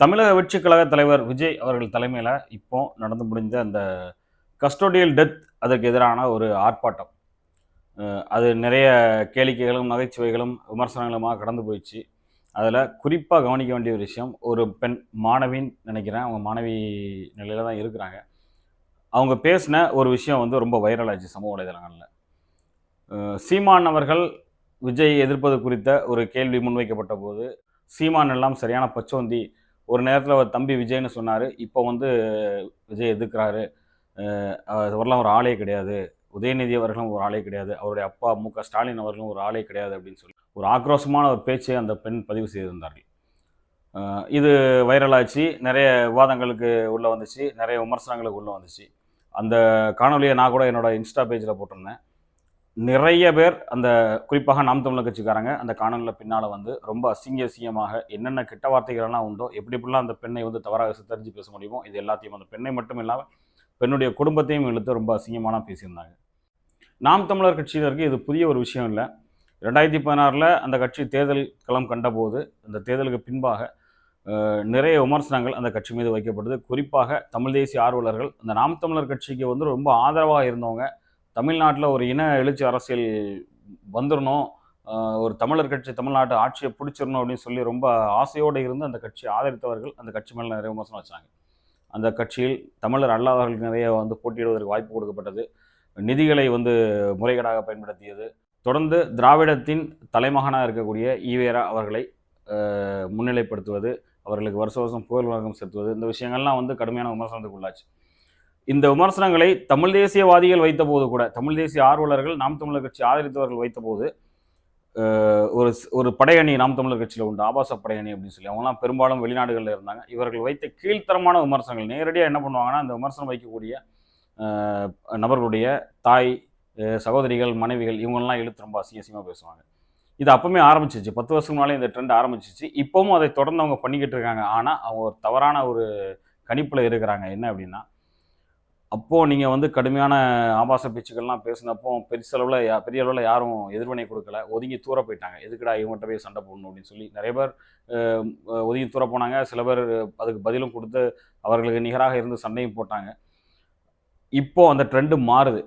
தமிழக வெற்றிக் கழக தலைவர் விஜய் அவர்கள் தலைமையில் இப்போ நடந்து முடிந்த அந்த கஸ்டோடியல் டெத் அதற்கு எதிரான ஒரு ஆர்ப்பாட்டம். அது நிறைய கேளிக்கைகளும் நகைச்சுவைகளும் விமர்சனங்களுமாக கடந்து போயிடுச்சு. அதில் குறிப்பாக கவனிக்க வேண்டிய ஒரு விஷயம் ஒரு பெண் மாணவின்னு நினைக்கிறேன். அவங்க மாணவி நிலையில் தான் இருக்கிறாங்க. அவங்க பேசின ஒரு விஷயம் வந்து ரொம்ப வைரல் ஆச்சு சமூக வலைதளங்களில். சீமான் அவர்கள் விஜய் எதிர்ப்பது குறித்த ஒரு கேள்வி முன்வைக்கப்பட்ட போது சீமான் எல்லாம் சரியான பச்சோந்தி ஒரு நேரத்தில் அவர் தம்பி விஜய்னு சொன்னார். இப்போ வந்து விஜய் எதிர்க்கிறாரு. அவரெல்லாம் ஒரு ஆளே கிடையாது. உதயநிதி அவர்களும் ஒரு ஆளே கிடையாது. அவருடைய அப்பா மு க ஸ்டாலின் அவர்களும் ஒரு ஆளே கிடையாது அப்படின்னு சொல்லி ஒரு ஆக்ரோஷமான ஒரு பேச்சை அந்த பெண் பதிவு செய்திருந்தார்கள். இது வைரலாச்சு நிறைய விவாதங்களுக்கு உள்ளே வந்துச்சு. நிறைய விமர்சனங்களுக்கு உள்ளே வந்துச்சு. அந்த காணொலியை நான் கூட என்னோட இன்ஸ்டா பேஜில் போட்டிருந்தேன். நிறைய பேர் அந்த குறிப்பாக நாம் தமிழர் கட்சிக்காரங்க அந்த காணொலியில் பின்னால் வந்து ரொம்ப அசிங்க அசிங்கமாக என்னென்ன கெட்ட வார்த்தைகள்லாம் உண்டோ எப்படி எப்படிலாம் அந்த பெண்ணை வந்து தவறாக சித்தரித்து பேச முடியுமோ இது எல்லாத்தையும் அந்த பெண்ணை மட்டும் இல்லாமல் பெண்ணுடைய குடும்பத்தையும் இழுத்து ரொம்ப அசிங்கமான பேசியிருந்தாங்க. நாம் தமிழர் கட்சியினருக்கு இது புதிய ஒரு விஷயம் இல்லை. ரெண்டாயிரத்தி பதினாறில் அந்த கட்சி தேர்தல் களம் கண்டபோது அந்த தேர்தலுக்கு பின்பாக நிறைய விமர்சனங்கள் அந்த கட்சி மீது வைக்கப்படுது குறிப்பாக தமிழ் தேசிய ஆர்வலர்கள் அந்த நாம் தமிழர் கட்சிக்கு வந்து ரொம்ப ஆதரவாக இருந்தவங்க தமிழ்நாட்டில் ஒரு இன எழுச்சி அரசியல் வந்துடணும் ஒரு தமிழர் கட்சி தமிழ்நாட்டு ஆட்சியை பிடிச்சிடணும் அப்படின்னு சொல்லி ரொம்ப ஆசையோடு இருந்து அந்த கட்சியை ஆதரித்தவர்கள் அந்த கட்சி மேலே நிறைய விமர்சனம் வச்சாங்க. அந்த கட்சியில் தமிழர் அல்லாதவர்களுக்கு நிறைய வந்து போட்டியிடுவதற்கு வாய்ப்பு கொடுக்கப்பட்டது. நிதிகளை வந்து முறைகேடாக பயன்படுத்தியது. தொடர்ந்து திராவிடத்தின் தலைமகனாக இருக்கக்கூடிய ஈவேரா அவர்களை முன்னிலைப்படுத்துவது அவர்களுக்கு வருஷ வருஷம் புகழ் வழக்கம் செலுத்துவது இந்த விஷயங்கள்லாம் வந்து கடுமையான விமர்சனத்துக்கு உள்ளாச்சு. இந்த விமர்சனங்களை தமிழ் தேசியவாதிகள் வைத்தபோது கூட தமிழ் தேசிய ஆர்வலர்கள் நாம் தமிழர் கட்சி ஆதரித்தவர்கள் வைத்தபோது போது ஒரு ஸ்- ஒரு படையணி நாம் தமிழர் கட்சியில் உண்டு ஆபாச படையணி அப்படின்னு சொல்லி. அவங்களாம் பெரும்பாலும் வெளிநாடுகளில் இருந்தாங்க. இவர்கள் வைத்த கீழ்த்தரமான விமர்சனங்கள். நேரடியாக என்ன பண்ணுவாங்கன்னா அந்த விமர்சனம் வைக்கக்கூடிய நபர்களுடைய தாய் சகோதரிகள் மனைவிகள் இவங்கெல்லாம் இழுத்து ரொம்ப அசிங்கசியமாக பேசுவாங்க. இது அப்பவுமே ஆரம்பிச்சிச்சு. பத்து வருஷம் முன்னாலே இந்த ட்ரெண்ட் ஆரம்பிச்சிச்சு. இப்போவும் அதை தொடர்ந்து அவங்க பண்ணிக்கிட்டு இருக்காங்க. ஆனால் அவங்க ஒரு தவறான ஒரு கணிப்பில் இருக்கிறாங்க. என்ன அப்படின்னா அப்போது நீங்கள் வந்து கடுமையான ஆபாச பேச்சுக்கள்லாம் பேசினப்போ பெருசளவில் யா பெரிய அளவில் யாரும் எதிர்வினை கொடுக்கல. ஒதுங்கி தூர போயிட்டாங்க. எதுக்குடா இவங்ககிட்ட போய் சண்டை போடணும்? அப்படின்னு சொல்லி நிறைய பேர் ஒதுங்கி தூர போனாங்க. சில பேர் அதுக்கு பதிலும் கொடுத்து அவர்களுக்கு நிகராக இருந்து சண்டையும் போட்டாங்க. இப்போது அந்த ட்ரெண்டு மாறுது.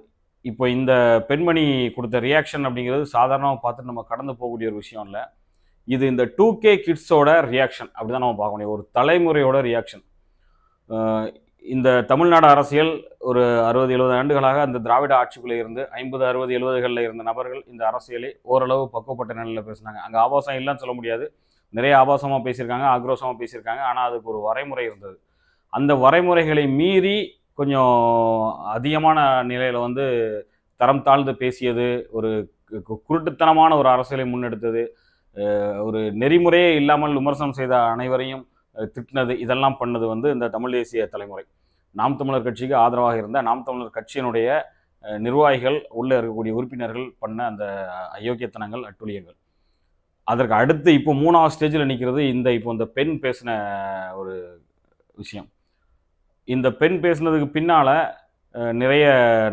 இப்போ இந்த பெண்மணி கொடுத்த ரியாக்ஷன் அப்படிங்கிறது சாதாரணமாக பார்த்துட்டு நம்ம கடந்து போகக்கூடிய ஒரு விஷயம் இல்லை. இது இந்த டூ கே கிட்ஸோட ரியாக்ஷன். அப்படி தான் நம்ம பார்க்க முடியும். ஒரு தலைமுறையோட ரியாக்ஷன். இந்த தமிழ்நாடு அரசியல் ஒரு அறுபது எழுபது ஆண்டுகளாக அந்த திராவிட ஆட்சிக்குள்ளே இருந்து ஐம்பது அறுபது எழுபதுகளில் இருந்த நபர்கள் இந்த அரசியலை ஓரளவு பக்குவப்பட்ட நிலையில் பேசுனாங்க. அங்கே ஆபாசம் இல்லைன்னு சொல்ல முடியாது. நிறைய ஆபாசமாக பேசியிருக்காங்க ஆக்ரோஷமாக பேசியிருக்காங்க. ஆனால் அதுக்கு ஒரு வரைமுறை இருந்தது. அந்த வரைமுறைகளை மீறி கொஞ்சம் அதிகமான நிலையில் வந்து தரம் தாழ்ந்து பேசியது ஒரு கு- கு- குருட்டுத்தனமான ஒரு அரசியலை முன்னெடுத்தது ஒரு நெறிமுறையே இல்லாமல் விமர்சனம் செய்த அனைவரையும் திட்டினது இதெல்லாம் பண்ணது வந்து இந்த தமிழ் தேசிய தலைமுறை. நாம் தமிழர் கட்சிக்கு ஆதரவாக இருந்த நாம் தமிழர் கட்சியினுடைய நிர்வாகிகள் உள்ளே இருக்கக்கூடிய உறுப்பினர்கள் பண்ண அந்த அயோக்கியத்தனங்கள் அட்டுழியங்கள். அதற்கு அடுத்து இப்போ மூணாவது ஸ்டேஜில் நிற்கிறது இந்த இப்போ இந்த பெண் பேசின ஒரு விஷயம். இந்த பெண் பேசினதுக்கு பின்னால் நிறைய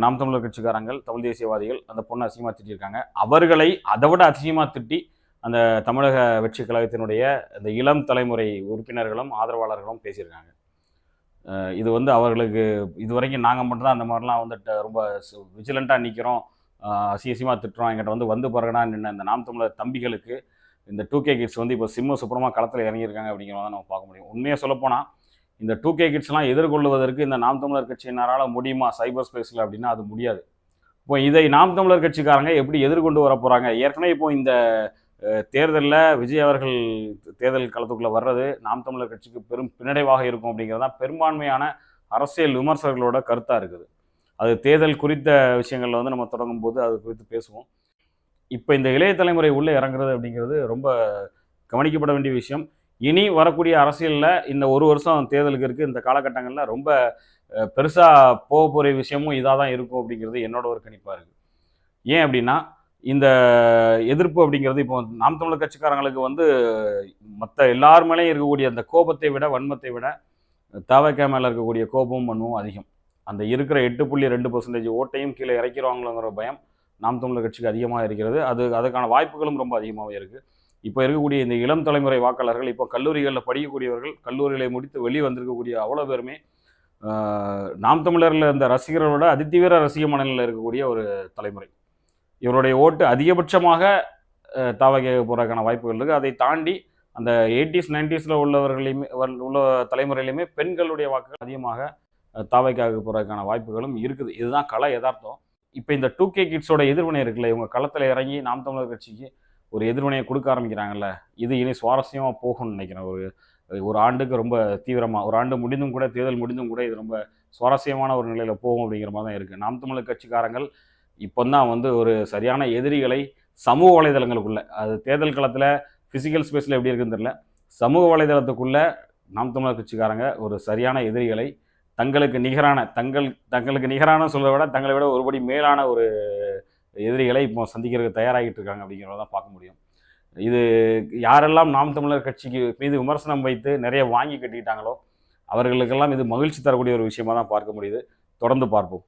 நாம் தமிழர் கட்சிக்காரங்கள் தமிழ் தேசியவாதிகள் அந்த பொண்ணை அசிங்கமாக திட்டியிருக்காங்க. அவர்களை அதை விட அதிசயமாக திட்டி அந்த தமிழக வெற்றி கழகத்தினுடைய இந்த இளம் தலைமுறை உறுப்பினர்களும் ஆதரவாளர்களும் பேசியிருக்காங்க. இது வந்து அவர்களுக்கு இது வரைக்கும் நாங்கள் மட்டும்தான் அந்த மாதிரிலாம் வந்து ரொம்ப விஜிலண்ட்டாக நிற்கிறோம் அசியசியமாக திட்டுறோம். எங்கிட்ட வந்து வந்து பிறகுனா இந்த நாம் தமிழர் தம்பிகளுக்கு இந்த டூ கே கிட்ஸ் வந்து இப்போ சிம்ம சுப்ரமாக களத்தில் இறங்கியிருக்காங்க அப்படிங்கிறத நம்ம பார்க்க முடியும். உண்மையாக சொல்லப்போனால் இந்த டூ கே கிட்ஸ்லாம் எதிர்கொள்வதற்கு இந்த நாம் தமிழர் கட்சியினரால் முடியுமா? சைபர் ஸ்பேஸில் அப்படின்னா அது முடியாது. இப்போ இதை நாம் தமிழர் கட்சிக்காரங்க எப்படி எதிர்கொண்டு வர போகிறாங்க ஏற்கனவே இப்போ இந்த தேர்தலில் விஜய் அவர்கள் தேர்தல் களத்துக்குள்ளே வர்றது நாம் தமிழர் கட்சிக்கு பெரும் பின்னடைவாக இருக்கும் அப்படிங்கிறது தான் பெரும்பான்மையான அரசியல் விமர்சகர்களோட கருத்தாக இருக்குது. அது தேர்தல் குறித்த விஷயங்களில் வந்து நம்ம தொடங்கும் போது அது குறித்து பேசுவோம். இப்போ இந்த இளைய தலைமுறை உள்ளே இறங்குறது அப்படிங்கிறது ரொம்ப கவனிக்கப்பட வேண்டிய விஷயம். இனி வரக்கூடிய அரசியலில் இந்த ஒரு வருஷம் தேர்தலுக்கு இருக்குது இந்த காலகட்டங்களில் ரொம்ப பெருசாக போக போகிற விஷயமும் இதாக தான் இருக்கும் அப்படிங்கிறது என்னோட ஒரு கணிப்பாக இருக்குது ஏன் அப்படின்னா இந்த எதிர்ப்பு அப்படிங்கிறது இப்போ நாம் தமிழர் கட்சிக்காரங்களுக்கு வந்து மற்ற எல்லார் மேலேயும் இருக்கக்கூடிய அந்த கோபத்தை விட வன்மத்தை விட தவக்க மேலே இருக்கக்கூடிய கோபமும் மண்ணும் அதிகம். அந்த இருக்கிற எட்டு புள்ளி ரெண்டு பர்சன்டேஜ் ஓட்டையும் கீழே இறக்கிறவங்களோங்கிற பயம் நாம் தமிழர் கட்சிக்கு அதிகமாக இருக்கிறது. அது அதுக்கான வாய்ப்புகளும் ரொம்ப அதிகமாகவே இருக்குது இப்போ இருக்கக்கூடிய இந்த இளம் தலைமுறை வாக்காளர்கள் இப்போ கல்லூரிகளில் படிக்கக்கூடியவர்கள் கல்லூரிகளை முடித்து வெளியே வந்திருக்கக்கூடிய அவ்வளோ பேருமே நாம் தமிழரில் இருந்த ரசிகர்களோட அதிதீவிர ரசிக மனநிலையில் இருக்கக்கூடிய ஒரு தலைமுறை. இவருடைய ஓட்டு அதிகபட்சமாக தாவக போகிறதுக்கான வாய்ப்புகள் இருக்குது அதை தாண்டி அந்த எயிட்டிஸ் நைன்டிஸில் உள்ளவர்களையுமே வர்- உள்ள தலைமுறையிலையுமே பெண்களுடைய வாக்குகள் அதிகமாக தாவைக்காக போகிறதுக்கான வாய்ப்புகளும் இருக்குது. இதுதான் கலை யதார்த்தம். இப்போ இந்த டூ கே கிட்ஸோட எதிர்வினை இருக்குல்ல இவங்க களத்தில் இறங்கி நாம் தமிழர் கட்சிக்கு ஒரு எதிர்வினையை கொடுக்க ஆரம்பிக்கிறாங்கல்ல இது இனி சுவாரஸ்யமாக போகும்னு நினைக்கிறேன். ஒரு ஒரு ஆண்டுக்கு ரொம்ப தீவிரமாக ஒரு ஆண்டு முடிந்தும் கூட தேர்தல் முடிந்தும் கூட இது ரொம்ப சுவாரஸ்யமான ஒரு நிலையில் போகும் அப்படிங்கிற மாதிரி தான் இருக்குது நாம் தமிழர் கட்சிக்காரங்கள் இப்போ தான் வந்து ஒரு சரியான எதிரிகளை சமூக வலைதளங்களுக்குள்ள அது தேர்தல் காலத்தில் ஃபிசிக்கல் ஸ்பேஸில் எப்படி இருக்குன்னு தெரியல. சமூக வலைதளத்துக்குள்ளே நாம் தமிழர் கட்சிக்காரங்க ஒரு சரியான எதிரிகளை தங்களுக்கு நிகரான தங்கள் தங்களுக்கு நிகரான சொல்ல விட தங்களை விட ஒருபடி மேலான ஒரு எதிரிகளை இப்போ சந்திக்கிறதுக்கு தயாராகிட்டு இருக்காங்க அப்படிங்கிறத தான் பார்க்க முடியும். இது யாரெல்லாம் நாம் தமிழர் கட்சிக்கு மீது விமர்சனம் வைத்து நிறைய வாங்கி கட்டிக்கிட்டாங்களோ அவர்களுக்கெல்லாம் இது மகிழ்ச்சி தரக்கூடிய ஒரு விஷயமா தான் பார்க்க முடியுது. தொடர்ந்து பார்ப்போம்.